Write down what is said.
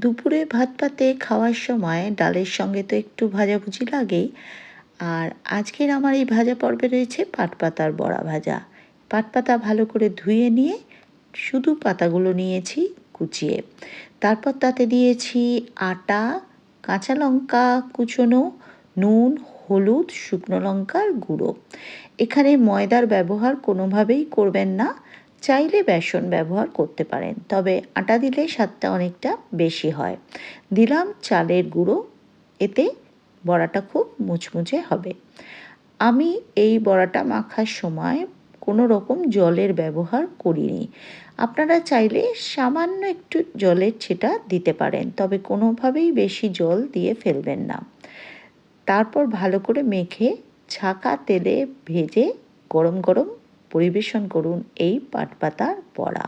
দুপুরে ভাত পাতে খাওয়ার সময় ডালের সঙ্গে তো একটু ভাজাভুজি লাগেই। আর আজকের আমার এই ভাজা পর্বে রয়েছে পাট পাতার বড়া ভাজা। পাট পাতা ভালো করে ধুয়ে নিয়ে শুধু পাতাগুলো নিয়েছি কুচিয়ে। তারপর তাতে দিয়েছি আটা, কাঁচা লঙ্কা কুচোনো, নুন, হলুদ, শুকনো লঙ্কার গুঁড়ো। এখানে ময়দার ব্যবহার কোনোভাবেই করবেন না। চাইলে বেসন ব্যবহার করতে পারেন, তবে আটা দিলে স্বাদটা অনেকটা বেশি হয়। দিলাম চালের গুঁড়ো, এতে বড়াটা খুব মুচমুচে হবে। আমি এই বড়াটা মাখার সময় কোনো রকম জলের ব্যবহার করিনি। আপনারা চাইলে সামান্য একটু জলের ছেটা দিতে পারেন, তবে কোনোভাবেই বেশি জল দিয়ে ফেলবেন না। তারপর ভালো করে মেখে ছাকা তেলে ভেজে গরম গরম পরিবেশন করুন এই পাটপাতার বড়া।